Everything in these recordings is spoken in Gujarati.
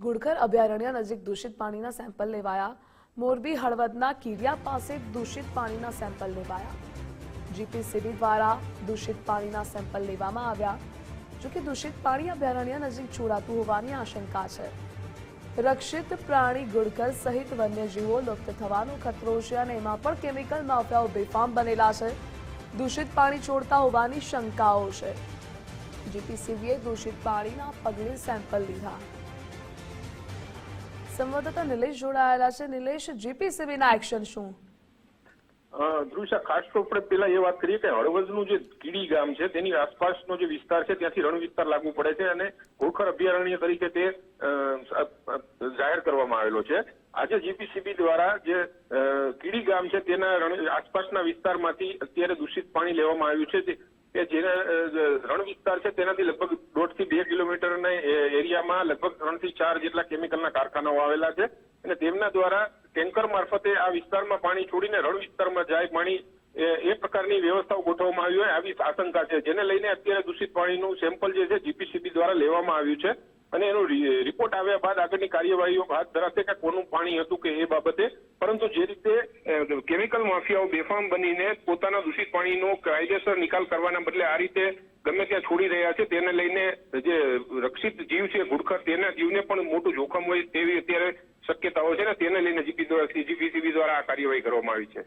ગુડખર અભયારણ્ય નજીક દૂષિત પાણીના સેમ્પલ લેવાયા. મોરબી હળવદના કીડિયા પાસે દૂષિત પાણીના સેમ્પલ લેવાયા. જીપીસીબી દ્વારા દૂષિત પાણીના સેમ્પલ લેવામાં આવ્યા. જોકે દૂષિત પાણી અભયારણ્ય નજીક છોડાતું હોવાની આશંકા છે. રક્ષિત પ્રાણી ગુડકર સહિત વન્યજીવો લુપ્ત થવાનો ખતરો છે અને એમાં પણ કેમિકલ માફિયાઓ બેફામ બનેલા છે. દૂષિત પાણી છોડતા હોવાની શંકાઓ છે. જીપીસીબીએ દૂષિત પાણીના પગલે સેમ્પલ લીધા. સંવાદદાતા નિલેશ જોડાયેલા છે. નિલેશ જીપીસીબીના એક્શન શું? ધ્રુષા ખાસ તો આપણે પેલા એ વાત કરીએ કે હળવદનું જે કીડી ગામ છે, તેની આસપાસનો જે વિસ્તાર છે, ત્યાંથી રણ વિસ્તાર લાગુ પડે છે અને ઘોખર અભયારણ્ય તરીકે તે જાહેર કરવામાં આવેલો છે. આજે જીપીસીબી દ્વારા જે કીડી ગામ છે, તેના રણ, આસપાસના વિસ્તારમાંથી અત્યારે દૂષિત પાણી લેવામાં આવ્યું છે. કે જેના રણ વિસ્તાર છે, તેનાથી લગભગ દોઢથી બે કિલોમીટરના એરિયામાં લગભગ ત્રણથી ચાર જેટલા કેમિકલના કારખાનાઓ આવેલા છે અને તેમના દ્વારા ટેન્કર મારફતે આ વિસ્તારમાં પાણી છોડીને રણ વિસ્તારમાં જાય પાણી એ પ્રકારની વ્યવસ્થાઓ ગોઠવવામાં આવી હોય આવી આશંકા છે. જેને લઈને અત્યારે દૂષિત પાણીનું સેમ્પલ જે છે જીપીસીબી દ્વારા લેવામાં આવ્યું છે અને એનો રિપોર્ટ આવ્યા બાદ આગળની કાર્યવાહીઓ હાથ ધરાશે કે કોનું પાણી હતું કે એ બાબતે. પરંતુ જે રીતે કેમિકલ માફિયાઓ બેફામ બનીને પોતાના દૂષિત પાણીનો કાયદેસર નિકાલ કરવાના બદલે આ રીતે ગમે ત્યાં છોડી રહ્યા છે, તેને લઈને જે રક્ષિત જીવ છે, ગુડખર, તેના જીવને પણ મોટું જોખમ હોય તેવી અત્યારે શક્યતાઓ છે ને, તેને લઈને જીપી દ્વારા સીજીપીસીબી દ્વારા આ કાર્યવાહી કરવામાં આવી છે.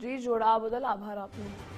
જી, જોડાવા બદલ આભાર આપનો.